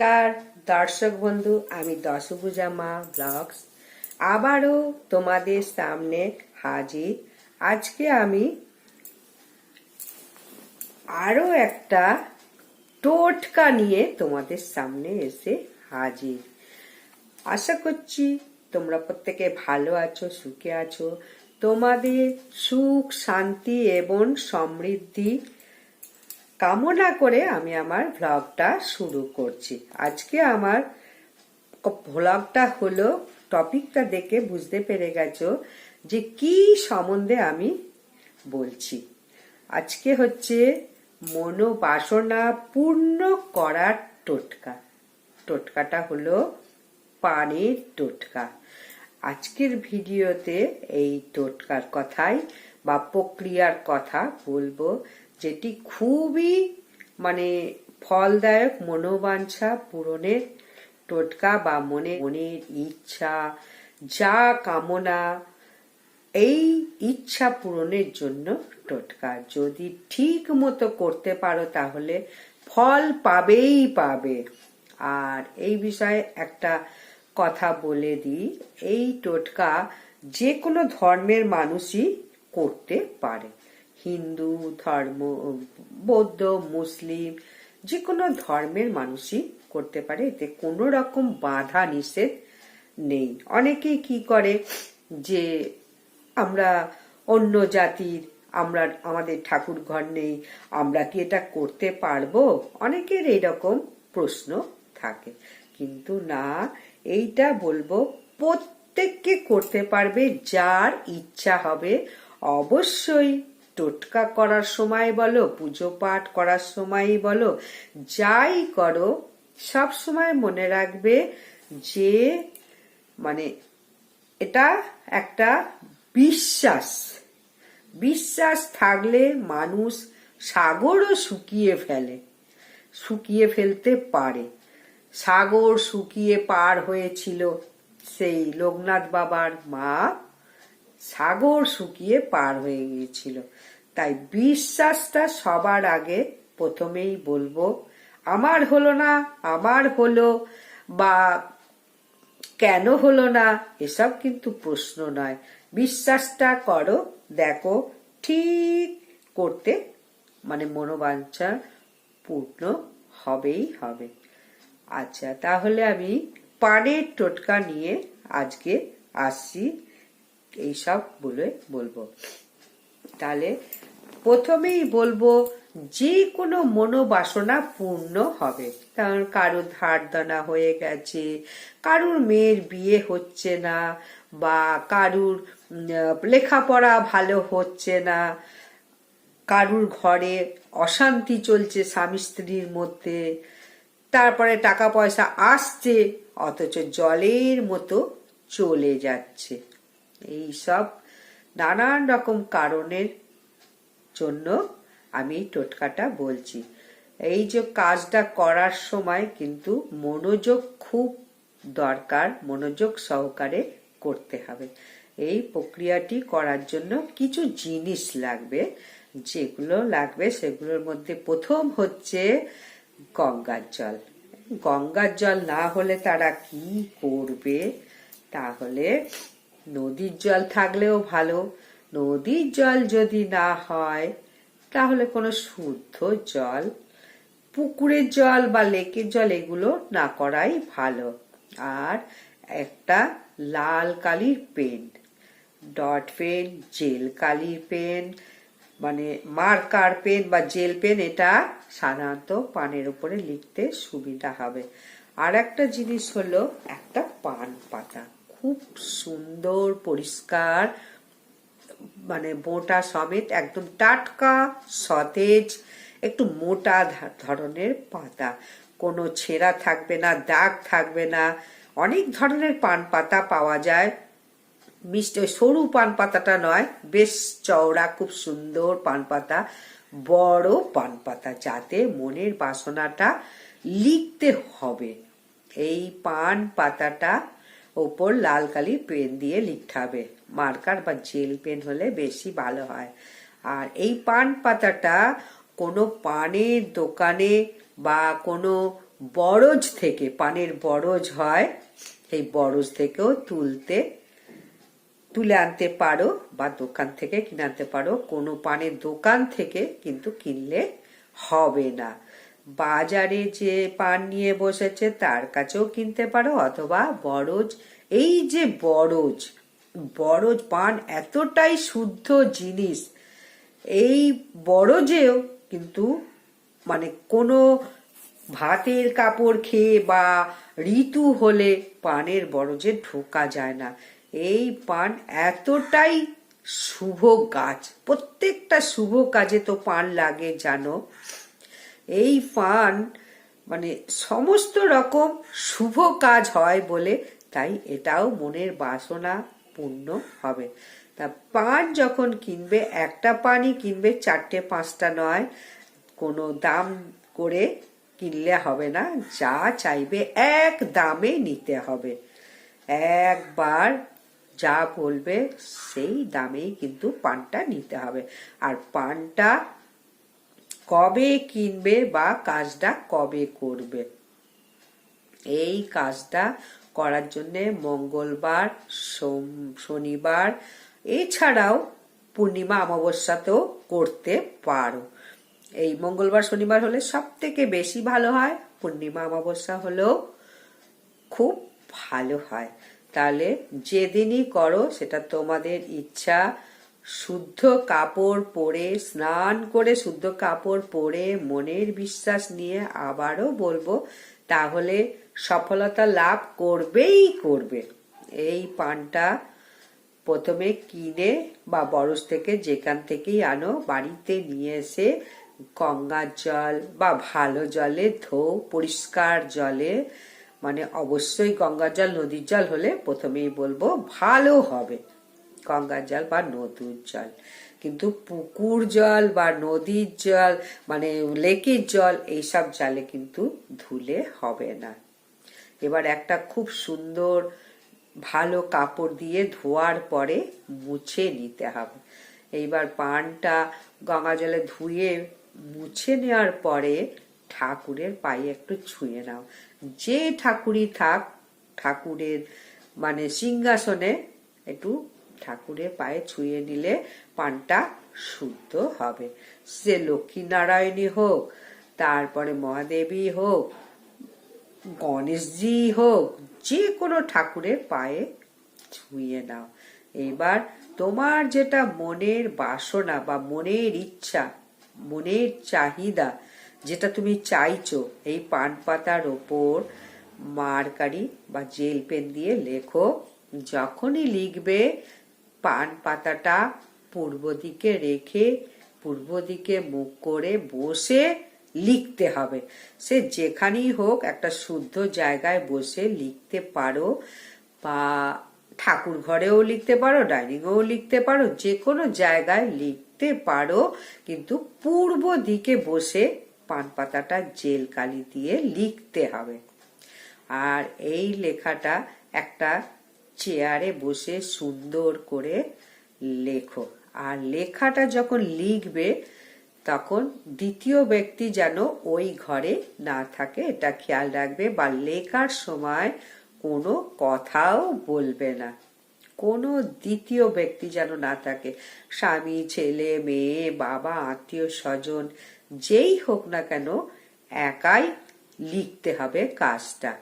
নমস্কার, দর্শক বন্ধু, আমি দশভুজা মা ব্লগস। আবারও তোমাদের সামনে হাজির। আজকে আমি আরও একটা টোটকা নিয়ে তোমাদের সামনে এসে হাজির। আশা করছি তোমরা প্রত্যেকে ভালো আছো, সুখে আছো। তোমাদের সুখ, শান্তি এবং সমৃদ্ধি কামনা করে আমি আমার ভ্লগটা শুরু করছি। আজকে আমার ভ্লগটা হলো টপিকটা দেখে বুঝতে পেরে গেছো যে কি সম্বন্ধে আমি বলছি। আজকে হচ্ছে মনোবাসনা পূর্ণ করার টোটকা। টোটকাটা হলো পানের টোটকা। আজকের ভিডিওতে এই টোটকার কথাই বা প্রক্রিয়ার কথা বলব। যেটি খুবই মানে ফলদায়ক, মনোবাঞ্ছা পূরণের টোটকা বা মনে, মনের ইচ্ছা, যা কামনা, এই ইচ্ছা পূরণের জন্য টোটকা। যদি ঠিক মতো করতে পারো তাহলে ফল পাবেই পাবে। আর এই বিষয়ে একটা কথা বলে দিই, এই টোটকা যে কোনো ধর্মের মানুষই করতে পারে। হিন্দু, ধর্ম, বৌদ্ধ, মুসলিম যে কোনো ধর্মের মানুষই করতে পারে। এতে কোনো রকম বাধা নিষেধ নেই। অনেকেই কি করে যে আমরা অন্য জাতির, আমরা, আমাদের ঠাকুর ঘর নেই, আমরা কি এটা করতে পারব? অনেকের এইরকম প্রশ্ন থাকে। কিন্তু না, এইটা বলব, প্রত্যেককে করতে পারবে যার ইচ্ছা হবে। অবশ্যই টোটকা করার সময় বলো, পুজো পাঠ করার সময় বলো, যাই করো, সব সময় মনে রাখবে যে মানে এটা একটা বিশ্বাস। বিশ্বাস থাকলে মানুষ সাগরও শুকিয়ে ফেলে, শুকিয়ে ফেলতে পারে। সাগর শুকিয়ে পার হয়েছিল সেই লোকনাথ বাবার মা সাগর শুকিয়ে পার হয়ে গিয়েছিল। তাই বিশ্বাসটা সবার আগে প্রথমেই বলব, আমার হলো না, আমার হলো বা কেন হলো না, এসব কিন্তু প্রশ্ন নয়। বিশ্বাসটা করো, দেখো, ঠিক করতে মানে মনোবাঞ্ছা পূর্ণ হবেই হবে। আচ্ছা তাহলে আমি পানের টোটকা নিয়ে আজকে আসছি। এইসব বলে বলব। তাহলে প্রথমেই বলব, যে কোনো মনোবাসনা পূর্ণ হবে। কারণ কারোর ধার দানা হয়ে গেছে, কারুর মেয়ের বিয়ে হচ্ছে না, বা কারুর লেখাপড়া ভালো হচ্ছে না, কারুর ঘরে অশান্তি চলছে স্বামী স্ত্রীর মধ্যে, তারপরে টাকা পয়সা আসছে, অথচ জলের মতো চলে যাচ্ছে। এই সব নানান রকম কারণের জন্য আমি টোটকাটা বলছি। এই যে কাজটা করার সময় কিন্তু মনোযোগ খুব দরকার, মনোযোগ সহকারে করতে হবে। এই প্রক্রিয়াটি করার জন্য কিছু জিনিস লাগবে, যেগুলো লাগবে সেগুলোর মধ্যে প্রথম হচ্ছে গঙ্গার জল। গঙ্গার জল না হলে তারা কি করবে? তাহলে নদীর জল থাকলেও ভালো। নদীর জল যদি না হয়, তাহলে কোনো শুদ্ধ জল, পুকুরের জল বা লেকের জল এগুলো না করাই ভালো। আর একটা লাল কালির পেন, ডট পেন, জেল কালির পেন মানে মার্কার পেন বা জেল পেন, এটা সাধারণত পানের উপরে লিখতে সুবিধা হবে। আর একটা জিনিস হলো একটা পান পাতা। খুব সুন্দর, পরিষ্কার মানে মোটা সমেত একদম টাটকা, সতেজ, একটু মোটা ধরনের পাতা। কোনো ছেঁড়া থাকবে না, দাগ থাকবে না। অনেক ধরনের পান পাতা পাওয়া যায়। মিষ্টি সরু পান পাতাটা নয়, বেশ চওড়া, খুব সুন্দর পান পাতা। বড় পান পাতা, যাতে মনের বাসনাটা লিখতে হবে। এই পান পাতাটা ওপর লাল কালি পেন দিয়ে লিখতে হবে। মার্কার বা জেল পেন হলে বেশি ভালো হয়। আর এই পান পাতাটা কোনো পানের দোকানে বা কোনো বরজ থেকে, পানের বরজ হয়, সেই বরজ থেকেও তুলতে, তুলে আনতে পারো বা দোকান থেকে কিনে আনতে পারো। কোনো পানের দোকান থেকে কিন্তু কিনলে হবে না। বাজারে যে পান নিয়ে বসেছে, তার কাছেও কিনতে পারো, অথবা বরজ। এই যে বরজ বরজ পান এতটাই শুদ্ধ জিনিস। এই বরজেও কিন্তু মানে কোনো ভাতের কাপড় খেয়ে বা ঋতু হলে পানের বরজে ঢোকা যায় না। এই পান এতটাই শুভ গাছ, প্রত্যেকটা শুভ কাজে তো পান লাগে, জানো। এই পান মানে সমস্ত রকম শুভ কাজ হয় বলে তাই এটাও মনের বাসনা পূর্ণ হবে। তা পান যখন কিনবে, একটা পানই কিনবে, চারটে, পাঁচটা নয়, কোনো দাম করে কিনলে হবে না, যা চাইবে এক দামে নিতে হবে। একবার যা বলবে সেই দামেই কিন্তু পানটা নিতে হবে। আর পানটা কবে কিনবে বা কাজটা কবে করবে? এই কাজটা করার জন্য মঙ্গলবার শনিবার, এছাড়াও পূর্ণিমা অমাবস্যাতেও করতে পারো। এই মঙ্গলবার, শনিবার হলে সব থেকে বেশি ভালো হয়, পূর্ণিমা অমাবস্যা হলেও খুব ভালো হয়। তাহলে যেদিনই করো, সেটা তোমাদের ইচ্ছা শুদ্ধ কাপড় পরে, স্নান করে শুদ্ধ কাপড় পরে মনের বিশ্বাস নিয়ে আবারও বলব, তাহলে সফলতা লাভ করবেই করবে। এই পানটা প্রথমে কিনে বা বরস থেকে যেখান থেকেই আনো, বাড়িতে নিয়ে এসে গঙ্গার জল বা ভালো জলে ধো, পরিষ্কার জলে মানে অবশ্যই গঙ্গার জল, নদীর জল হলে প্রথমেই বলব ভালো হবে। গঙ্গার জল বা নদীর জল। কিন্তু পুকুর জল বা নদীর জল মানে লেকের জল, এইসব জলে কিন্তু ধুলে হবে না। এবার একটা খুব সুন্দর, ভালো কাপড় দিয়ে ধোয়ার পরে মুছে নিতে হবে। এইবার পানটা গঙ্গা জলে ধুয়ে মুছে নেওয়ার পরে ঠাকুরের পায়ে একটু ছুঁয়ে নাও। যে ঠাকুরই থাক, ঠাকুরের মানে সিংহাসনে একটু ঠাকুরের পায়ে ছুঁয়ে নিলে পানটা শুদ্ধ হবে। সে লক্ষ্মী নারায়ণী হোক, তারপরে মহাদেবী হোক গণেশজি হোক, যে কোনো ঠাকুরের পায়ে ছুঁয়ে নাও। এবার তোমার যেটা মনের বাসনা বা মনের ইচ্ছা, মনের চাহিদা, যেটা তুমি চাইছো, এই পান পাতার ওপর মারকারি বা জেল পেন দিয়ে লেখো। যখনই লিখবে পান পাতাটা পূর্ব দিকে রেখে, পূর্ব দিকে মুখ করে বসে লিখতে হবে। সে যেখানেই হোক একটা শুদ্ধ জায়গায় বসে লিখতে পারো বা ঠাকুর ঘরেও লিখতে পারো ডাইনিংয়েও লিখতে পারো যে কোনো জায়গায় লিখতে পারো, কিন্তু পূর্ব দিকে বসে পান পাতাটা জেল কালি দিয়ে লিখতে হবে। আর এই লেখাটা একটা চেয়ারে বসে সুন্দর করে লেখো। আর লেখাটা যখন লিখবে, তখন দ্বিতীয় ব্যক্তি যেন ওই ঘরে না থাকে, এটা খেয়াল রাখবে বা লেখার সময় কোনো কথাও বলবে না। কোনো দ্বিতীয় ব্যক্তি যেন না থাকে। স্বামী, ছেলে, মেয়ে, বাবা, আত্মীয় স্বজন, যেই হোক না কেন একাই লিখতে হবে কাজটা।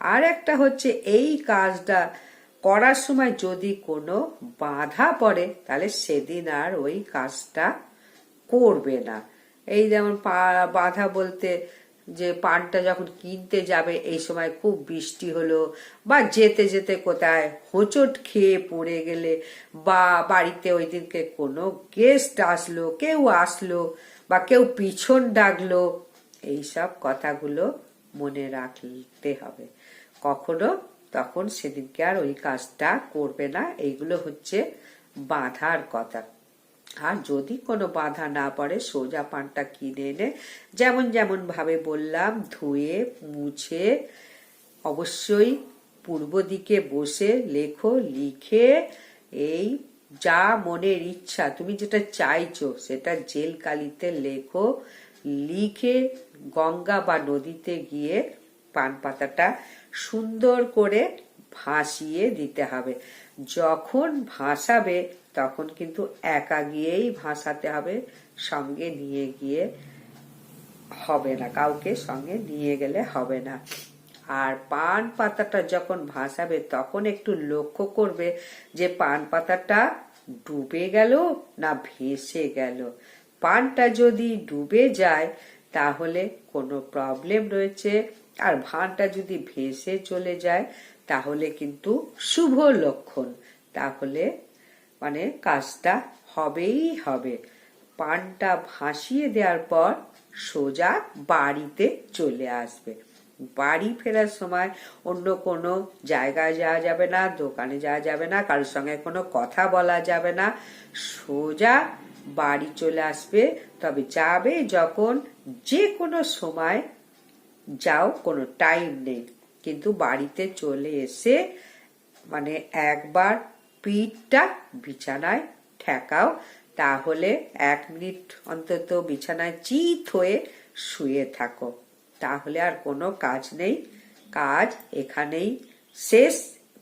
আর একটা হচ্ছে, এই কাজটা করার সময় যদি কোনো বাধা পড়ে, তাহলে সেদিন আর ওই কাজটা করবে না। এই যেমন বাধা বলতে যে পানটা যখন কিনতে যাবে, এই সময় খুব বৃষ্টি হলো বা যেতে যেতে কোথায় হোঁচট খেয়ে পড়ে গেলে বা বাড়িতে ওই দিনকে কোনো গেস্ট আসলো, কেউ আসলো বা কেউ পিছন ডাকলো এইসব কথাগুলো মনে রাখতে হবে। কখনো তখন সেদিনকে আর ওই কাজটা করবে না। এইগুলো হচ্ছে বাধার কথা। আর যদি কোনো বাধা না পড়ে, সোজা পানটা কিনে এনে যেমন যেমন ভাবে বললাম, ধুয়ে, মুছে, অবশ্যই পূর্ব দিকে বসে লেখো, লিখে এই যা মনের ইচ্ছা, তুমি যেটা চাইছো সেটা জেল কালিতে লেখো, লিখে গঙ্গা বা নদীতে গিয়ে পান পাতাটা সুন্দর করে ভাসিয়ে দিতে হবে। যখন ভাসাবে, তখন কিন্তু একা গিয়েই ভাসাতে হবে, সঙ্গে নিয়ে গিয়ে হবে না, কাউকে সঙ্গে নিয়ে গেলে হবে না। আর পান পাতাটা যখন ভাসাবে, তখন একটু লক্ষ্য করবে যে পান পাতাটা ডুবে গেল না ভেসে গেল। পানটা যদি ডুবে যায়, তাহলে কোনো প্রবলেম রয়েছে। আর ভানটা যদি ভেসে চলে যায়, তাহলে কিন্তু শুভ লক্ষণ। তাহলে মানে কাজটা হবেই হবে। পানটা ভাসিয়ে দেওয়ার পর সোজা বাড়িতে চলে আসবে। বাড়ি ফেরার সময় অন্য কোনো জায়গায় যাওয়া যাবে না, দোকানে যাওয়া যাবে না, কারোর সঙ্গে কোনো কথা বলা যাবে না। সোজা বাড়ি চলে আসবে। তবে যাবে যখন যে কোনো সময় যাও, কোনো টাইম নেই। কিন্তু বাড়িতে চলে এসে মানে একবার পিঠটা বিছানায় ঠেকাও, তাহলে এক মিনিট অন্তত বিছানায় চিত হয়ে শুয়ে থাকো। তাহলে আর কোনো কাজ নেই। কাজ এখানেই শেষ,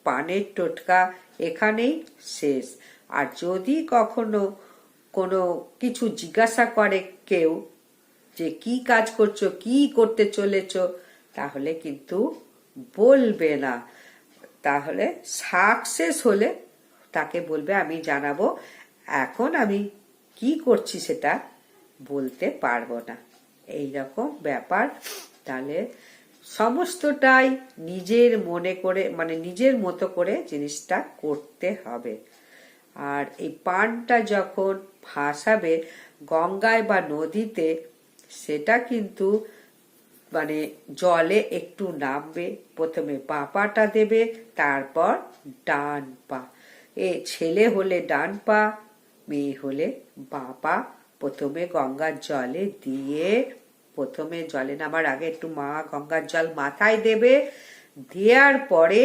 পানের টোটকা এখানেই শেষ। আর যদি কখনো কোনো কিছু জিজ্ঞাসা করে কেউ যে কি কাজ করছ, কি করতে চলেছ, তাহলে কিন্তু বলবে না। তাহলে সাকসেস হলে তাকে বলবে, আমি জানাব, এখন আমি কি করছি সেটা বলতে পারব না। এই রকম ব্যাপার। তাহলে সমস্তটাই নিজের মনে করে মানে নিজের মতো করে জিনিসটা করতে হবে। আর এই পানটা যখন ভাসাবে, গঙ্গায় বা নদীতে সেটা কিন্তু মানে জলে একটু নামবে। প্রথমে বাঁ পাটা দেবে, তারপর ডান পা। এ ছেলে হলে ডান পা, মেয়ে হলে বাঁ পা প্রথমে গঙ্গার জলে দিয়ে, প্রথমে জলে নামার আগে একটু মা গঙ্গার জল মাথায় দেবে। দেওয়ার পরে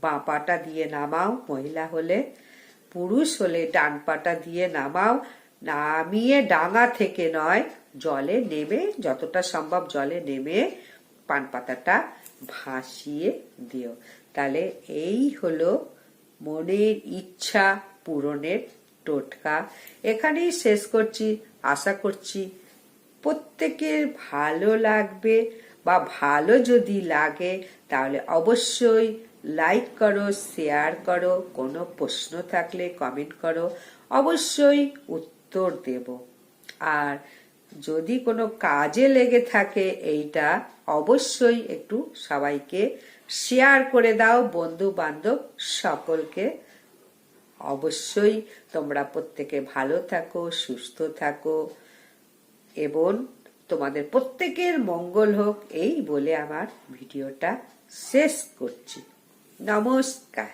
বাঁ পাটা দিয়ে নামাও, মহিলা হলে। পুরুষ হলে ডান পাটা দিয়ে নামাও। নামিয়ে ডাঙা থেকে নয়, জলে নেমে, যতটা সম্ভব জলে নেমে পান পাতাটা ভাসিয়ে দিও। তাহলে এই হলো মনের ইচ্ছা পূরণের টোটকা। এখানেই শেষ করছি। আশা করছি প্রত্যেকের ভালো লাগবে বা ভালো যদি লাগে, তাহলে অবশ্যই লাইক করো, শেয়ার করো, কোনো প্রশ্ন থাকলে কমেন্ট করো। অবশ্যই উত্তর দেব। আর যদি কোনো কাজে লেগে থাকে এইটা, অবশ্যই একটু সবাইকে শেয়ার করে দাও বন্ধু বান্ধব সকলকে। অবশ্যই তোমরা প্রত্যেকে ভালো থাকো, সুস্থ থাকো, এবং তোমাদের প্রত্যেকের মঙ্গল হোক, এই বলে আমার ভিডিওটা শেষ করছি। নমস্কার।